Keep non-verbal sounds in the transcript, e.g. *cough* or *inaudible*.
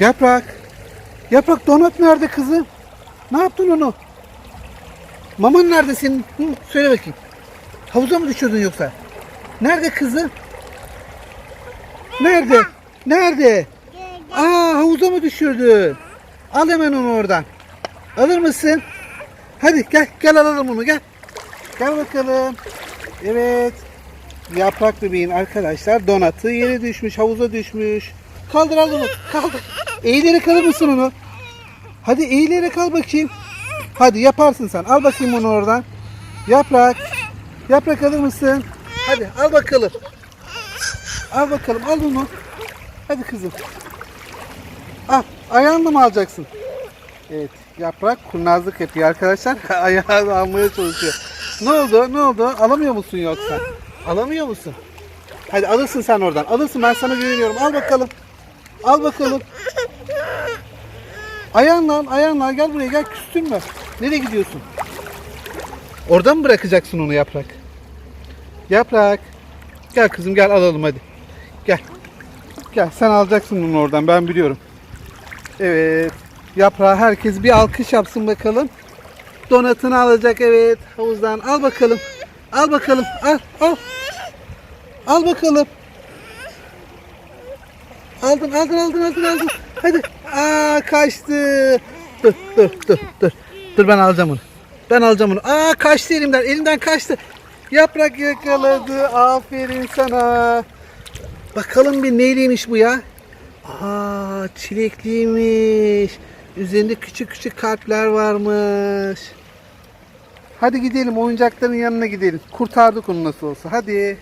Yaprak. Yaprak donat nerede kızım? Ne yaptın onu? Maman nerede senin? Hı, söyle bakayım. Havuza mı düşürdün yoksa? Nerede kızım? Nerede? Nerede? Aa havuza mı düşürdün? Al hemen onu oradan. Alır mısın? Hadi gel gel alalım onu gel. Gel bakalım. Evet. Yaprak bebeğin arkadaşlar donatı yere düşmüş havuza düşmüş. Kaldır al onu kaldır. Eğilerek alır mısın onu? Hadi eğilerek al bakayım. Hadi yaparsın sen. Al bakayım onu oradan. Yaprak. Yaprak alır mısın? Hadi al bakalım. Al bakalım al onu. Hadi kızım. Al ayağını mı alacaksın? Evet yaprak kurnazlık yapıyor arkadaşlar. *laughs* Ayağını almaya çalışıyor. Ne oldu? Ne oldu? Alamıyor musun yoksa? Alamıyor musun? Hadi alırsın sen oradan. Alırsın ben sana güveniyorum. Al bakalım. Al bakalım. Ayağınla ayağınla. Gel buraya gel küstün mü? Nereye gidiyorsun? Oradan mı bırakacaksın onu yaprak? Yaprak. Gel kızım gel alalım hadi. Gel. Gel sen alacaksın onu oradan ben biliyorum. Evet. Yaprağı herkes bir alkış yapsın bakalım. Donatını alacak evet havuzdan. Al bakalım. Al bakalım. Al al. Al bakalım. Aldın aldın aldın aldın aldın. Hadi. Aa kaçtı. Dur dur dur dur. Dur ben alacağım onu. Ben alacağım onu. Aa kaçtı elimden. Elimden kaçtı. Yaprak yakaladı. Aferin sana. Bakalım bir neyliymiş bu ya? Aa çilekliymiş. Üzerinde küçük küçük kalpler varmış. Hadi gidelim oyuncakların yanına gidelim. Kurtardık onu nasıl olsa. Hadi.